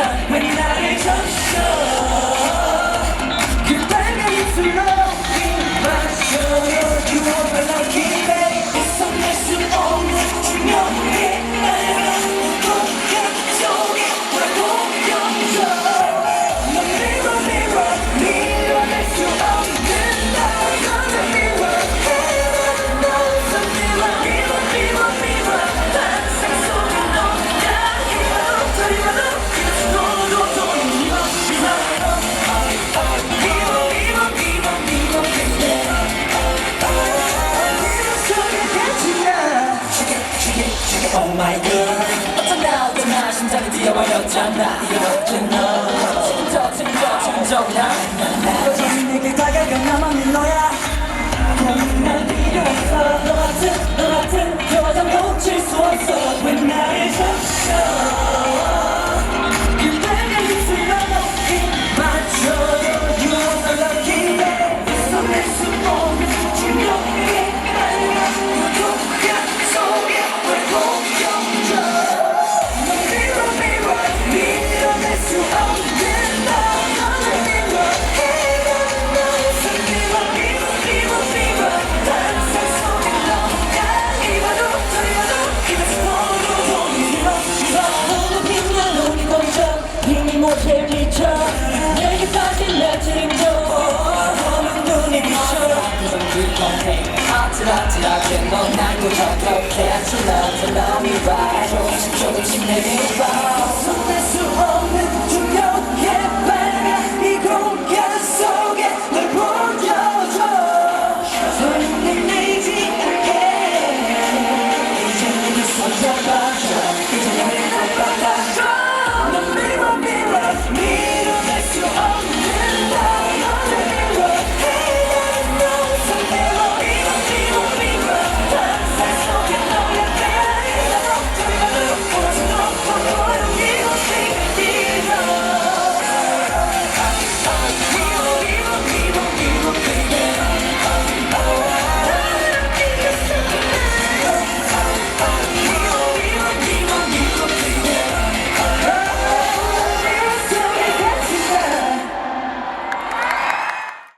사랑이 나를 줬어? Oh my girl 어쩐다 어쩐다. 심장이 뛰어버렸잖아. 이렇게 너. 해? 아찔아찔하게 넌날 무섭게 해? I love you, love me right 조금씩 조금씩 내밀어